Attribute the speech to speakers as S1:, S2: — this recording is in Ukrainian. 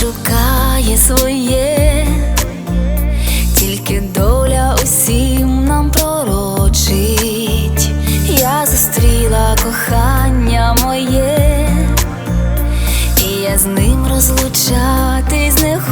S1: шукає своє, тільки доля усім нам пророчить, я зустріла кохання моє, і я з ним розлучатись не хочу